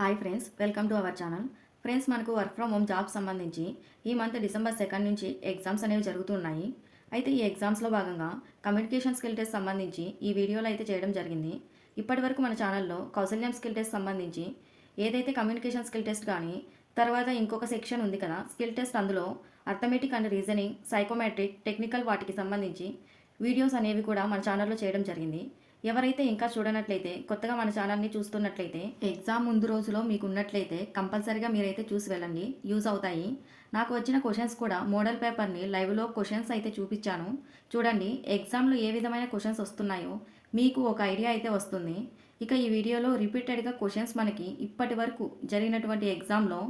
Hi friends welcome to our channel friends మనకు work from home job సంబంధించి ఈ month December second నుంచి exams అనేవి జరుగుతున్నాయి. అయితే ఈ ఎగ్జామ్స్లో భాగంగా కమ్యూనికేషన్ స్కిల్ టెస్ట్ సంబంధించి ఈ వీడియోలో అయితే చేయడం జరిగింది. ఇప్పటివరకు మన ఛానల్లో కౌశల్యం స్కిల్ టెస్ట్ సంబంధించి ఏదైతే కమ్యూనికేషన్ స్కిల్ టెస్ట్ కానీ తర్వాత ఇంకొక సెక్షన్ ఉంది కదా స్కిల్ టెస్ట్ అందులో arithmetic and reasoning psychometric technical వాటికి సంబంధించి వీడియోస్ అనేవి కూడా మన ఛానల్లో చేయడం జరిగింది. ఎవరైతే ఇంకా చూడనట్లయితే కొత్తగా మన ఛానల్ని చూస్తున్నట్లయితే ఎగ్జామ్ ముందు రోజులో మీకు ఉన్నట్లయితే కంపల్సరీగా మీరైతే చూసి వెళ్ళండి. యూజ్ అవుతాయి. నాకు వచ్చిన క్వశ్చన్స్ కూడా మోడల్ పేపర్ని లైవ్లో క్వశ్చన్స్ అయితే చూపించాను. చూడండి ఎగ్జామ్లో ఏ విధమైన క్వశ్చన్స్ వస్తున్నాయో మీకు ఒక ఐడియా అయితే వస్తుంది. ఇక ఈ వీడియోలో రిపీటెడ్గా క్వశ్చన్స్ మనకి ఇప్పటి వరకు జరిగినటువంటి ఎగ్జామ్లో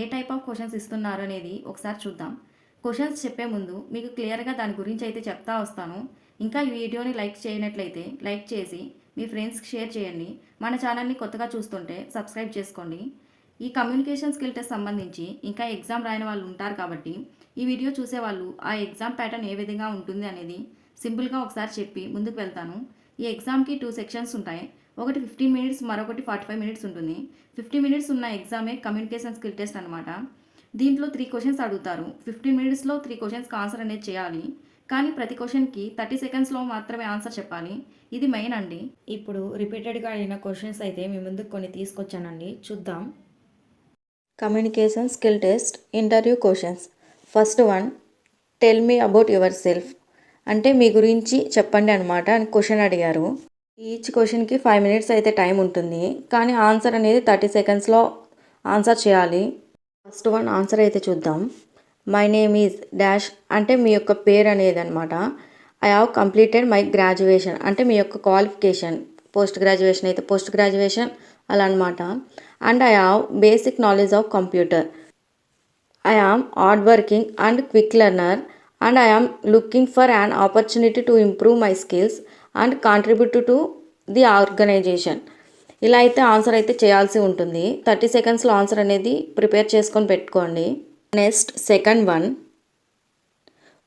ఏ టైప్ ఆఫ్ క్వశ్చన్స్ ఇస్తున్నారు అనేది ఒకసారి చూద్దాం. క్వశ్చన్స్ చెప్పే ముందు మీకు క్లియర్గా దాని గురించి అయితే చెప్తా వస్తాను. ఇంకా ఈ వీడియోని లైక్ చేయనట్లయితే లైక్ చేసి మీ ఫ్రెండ్స్కి షేర్ చేయండి. మన ఛానల్ని కొత్తగా చూస్తుంటే సబ్స్క్రైబ్ చేసుకోండి. ఈ కమ్యూనికేషన్ స్కిల్ టెస్ట్ సంబంధించి ఇంకా ఎగ్జామ్ రాయని వాళ్ళు ఉంటారు కాబట్టి ఈ వీడియో చూసే వాళ్ళు ఆ ఎగ్జామ్ ప్యాటర్న్ ఏ విధంగా ఉంటుంది అనేది సింపుల్గా ఒకసారి చెప్పి ముందుకు వెళ్తాను. ఈ ఎగ్జామ్కి టూ సెక్షన్స్ ఉంటాయి. ఒకటి ఫిఫ్టీన్ మినిట్స్ మరొకటి ఫార్టీ ఫైవ్ మినిట్స్ ఉంటుంది. ఫిఫ్టీ మినిట్స్ ఉన్న ఎగ్జామే కమ్యూనికేషన్ స్కిల్ టెస్ట్ అనమాట దీంట్లో త్రీ క్వశ్చన్స్ అడుగుతారు. ఫిఫ్టీన్ మినిట్స్లో త్రీ క్వశ్చన్స్కి ఆన్సర్ అనేది చేయాలి. కానీ ప్రతి క్వశ్చన్కి థర్టీ సెకండ్స్లో మాత్రమే ఆన్సర్ చెప్పాలి. ఇది మెయిన్ అండి. ఇప్పుడు రిపీటెడ్గా అడిగిన క్వశ్చన్స్ అయితే మీ ముందుకు కొన్ని తీసుకొచ్చానండి. చూద్దాం. Communication skill test interview questions. First one tell me about yourself. అంటే మీ గురించి చెప్పండి అనమాట అని క్వశ్చన్ అడిగారు. ఈచ్ క్వశ్చన్కి ఫైవ్ మినిట్స్ అయితే టైం ఉంటుంది. కానీ ఆన్సర్ అనేది థర్టీ సెకండ్స్లో ఆన్సర్ చేయాలి. ఫస్ట్ వన్ ఆన్సర్ అయితే చూద్దాం. మై నేమ్ ఈజ్ డాష్ అంటే మీ యొక్క పేరు అనేది అనమాట I have completed my graduation అంటే మీ యొక్క క్వాలిఫికేషన్ పోస్ట్ గ్రాడ్యుయేషన్ అయితే పోస్ట్ గ్రాడ్యుయేషన్ అలా అనమాట and I have basic knowledge of computer I am hard working and quick learner and I am looking for an opportunity to improve my skills and contribute to the organisation ఇలా అయితే answer అయితే చేయాల్సి ఉంటుంది. Thirty సెకండ్స్లో answer అనేది prepare చేసుకొని పెట్టుకోండి. Next second one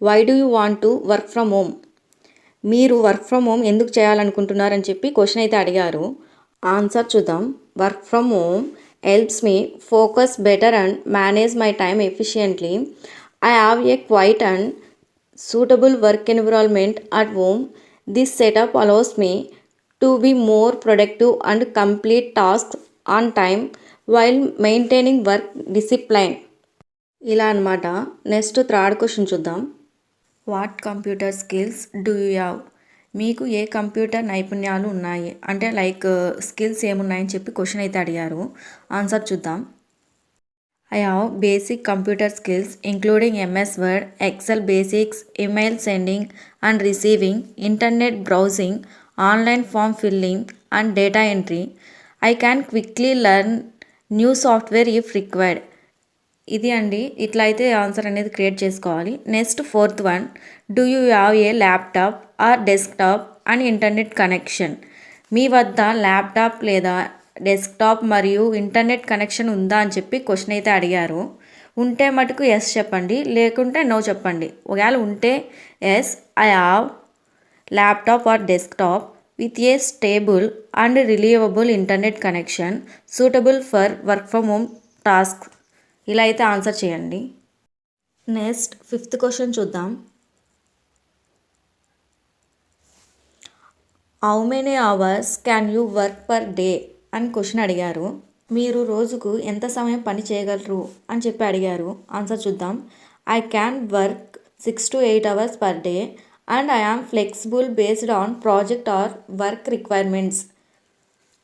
why do you want to work from home మీరు వర్క్ ఫ్రమ్ హోమ్ ఎందుకు చేయాలనుకుంటున్నారని చెప్పి క్వశ్చన్ అయితే అడిగారు. ఆన్సర్ చూద్దాం. Work from home helps me focus better and manage my time efficiently I have a quiet and suitable work environment at home this setup allows me to be more productive and complete task on time while maintaining work discipline ఇలా అనమాట next third question చూద్దాం. What computer skills do you have మీకు ఏ computer నైపుణ్యాలు ఉన్నాయి? అంటే like skills ఏమున్నాయని చెప్పి question అయితే అడిగారు. ఆన్సర్ చూద్దాం. I have basic computer skills including MS Word Excel basics email sending and receiving internet browsing online form filling and data entry I can quickly learn new software if required ఇది అండి. ఇట్లా అయితే answer అనేది create చేసుకోవాలి. Next fourth one. Do you have a laptop or desktop and internet connection మీ వద్ద laptop లేదా desktop మరియు internet connection ఉందా అని చెప్పి క్వశ్చన్ అయితే అడిగారు. ఉంటే మటుకు ఎస్ చెప్పండి. లేకుంటే నో చెప్పండి. ఒకవేళ ఉంటే yes I have laptop or desktop with a stable and reliable internet connection suitable for work from home task ఇలా అయితే ఆన్సర్ చేయండి. నెక్స్ట్ ఫిఫ్త్ క్వశ్చన్ చూద్దాం. How many hours can you work per day అని question అడిగారు. మీరు రోజుకు ఎంత సమయం పని చేయగలరు? అని చెప్పి అడిగారు. ఆన్సర్ చూద్దాం. I can work six to eight hours per day and I am flexible based on project or work requirements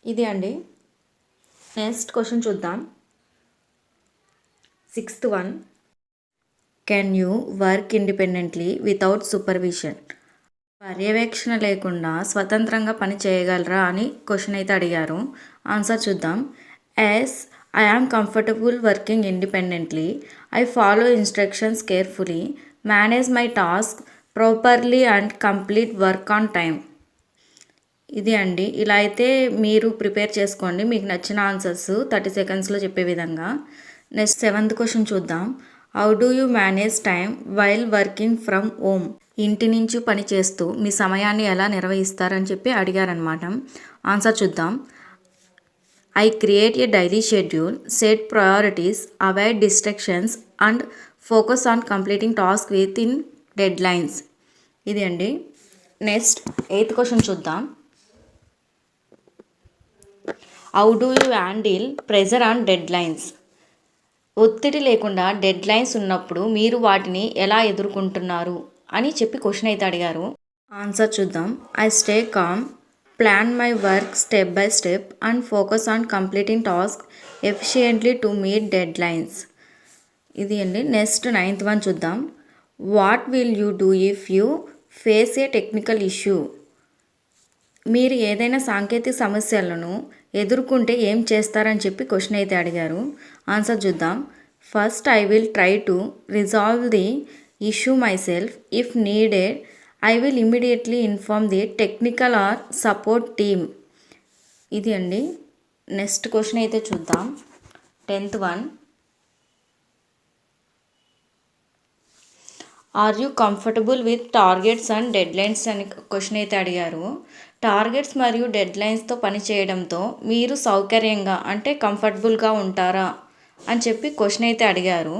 ఇది అండి. నెక్స్ట్ క్వశ్చన్ చూద్దాం. Sixth one. Can you work independently without supervision పర్యవేక్షణ లేకుండా స్వతంత్రంగా పని చేయగలరా అని క్వశ్చన్ అయితే అడిగారు. ఆన్సర్ చూద్దాం. Yes I am comfortable working independently I follow instructions carefully manage my task properly and complete work on time ఇది అండి. ఇలా అయితే మీరు ప్రిపేర్ చేసుకోండి. మీకు నచ్చిన ఆన్సర్స్ థర్టీ సెకండ్స్లో చెప్పే విధంగా. నెక్స్ట్ సెవెంత్ క్వశ్చన్ చూద్దాం. How do you manage time while working from home ఇంటి నుంచి పని చేస్తూ మీ సమయాన్ని ఎలా నిర్వహిస్తారని చెప్పి అడిగారనమాట ఆన్సర్ చూద్దాం. I create a daily schedule set priorities avoid distractions and focus on completing task within deadlines ఇది అండి. నెక్స్ట్ ఎయిత్ క్వశ్చన్ చూద్దాం. How do you handle pressure on deadlines ఒత్తిడి లేకుండా డెడ్ లైన్స్ ఉన్నప్పుడు మీరు వాటిని ఎలా ఎదుర్కొంటున్నారు? అని చెప్పి క్వశ్చన్ అయితే అడిగారు. ఆన్సర్ చూద్దాం. I stay calm plan my work step by step and focus on completing task efficiently to meet deadlines. ఇది అండి. నెక్స్ట్ నైన్త్ వన్ చూద్దాం. What will you do if you face a technical issue? మీరు ఏదైనా సాంకేతిక సమస్యలను ఎదుర్కొంటే ఏం చేస్తారని చెప్పి క్వశ్చన్ అయితే అడిగారు. ఆన్సర్ చూద్దాం. First I will try to resolve the issue myself if needed I will immediately inform the technical or support team. ఇది అండి. నెక్స్ట్ క్వశ్చన్ అయితే చూద్దాం. Tenth one. Are you comfortable with targets and deadlines అని question అయితే అడిగారు. Targets మరియు డెడ్లైన్స్తో పని పనిచేయడంతో మీరు సౌకర్యంగా అంటే కంఫర్టబుల్గా ఉంటారా అని చెప్పి క్వశ్చన్ అయితే అడిగారు.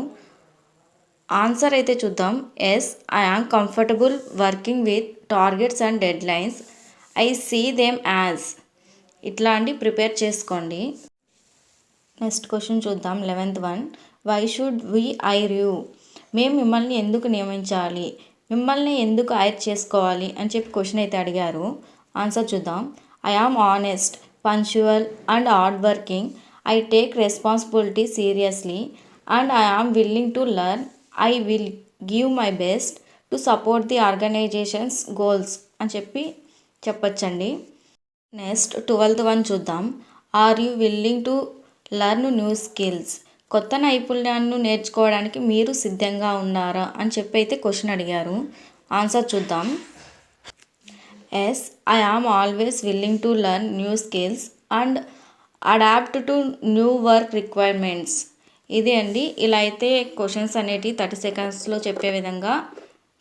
ఆన్సర్ అయితే చూద్దాం. Yes I am comfortable working with targets and deadlines I see them as ఇట్లా అండి ప్రిపేర్ చేసుకోండి. నెక్స్ట్ క్వశ్చన్ చూద్దాం. Eleventh one why should we hire you మేము మిమ్మల్ని ఎందుకు నియమించాలి? మిమ్మల్ని ఎందుకు హైర్ చేసుకోవాలి? అని చెప్పి క్వశ్చన్ అయితే అడిగారు. ఆన్సర్ చూద్దాం. I am honest punctual and hard working I take responsibility seriously and I am willing to learn I will give my best to support the organisation's goals అని చెప్పి చెప్పొచ్చండి. నెక్స్ట్ ట్వెల్త్ వన్ చూద్దాం. Are you willing to learn new skills కొత్త నైపుణ్యాలను నేర్చుకోవడానికి మీరు సిద్ధంగా ఉన్నారా అని చెప్పి అయితే క్వశ్చన్ అడిగారు. ఆన్సర్ చూద్దాం. Yes I am always willing to learn new skills and adapt to new work requirements. ఇది అండి. ఇలా అయితే క్వశ్చన్స్ అనేటివి థర్టీ సెకండ్స్లో చెప్పే విధంగా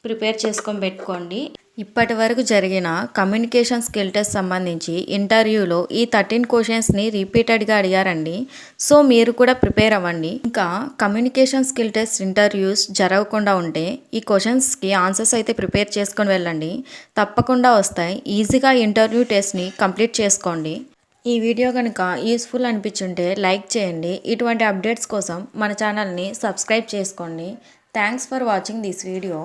ప్రిపేర్ చేసుకొని పెట్టుకోండి. ఇప్పటి వరకు జరిగిన కమ్యూనికేషన్ స్కిల్ టెస్ట్ సంబంధించి ఇంటర్వ్యూలో ఈ థర్టీన్ క్వశ్చన్స్ని రిపీటెడ్గా అడిగారండి. సో మీరు కూడా ప్రిపేర్ అవ్వండి. ఇంకా కమ్యూనికేషన్ స్కిల్ టెస్ట్ ఇంటర్వ్యూస్ జరగకుండా ఉంటే ఈ క్వశ్చన్స్కి ఆన్సర్స్ అయితే ప్రిపేర్ చేసుకొని వెళ్ళండి. తప్పకుండా వస్తాయి. ఈజీగా ఇంటర్వ్యూ టెస్ట్ని కంప్లీట్ చేసుకోండి. ఈ వీడియో కనుక యూస్ఫుల్ అనిపించుంటే లైక్ చేయండి. ఇటువంటి అప్డేట్స్ కోసం మన ఛానల్ని సబ్స్క్రైబ్ చేసుకోండి. Thanks for watching this video.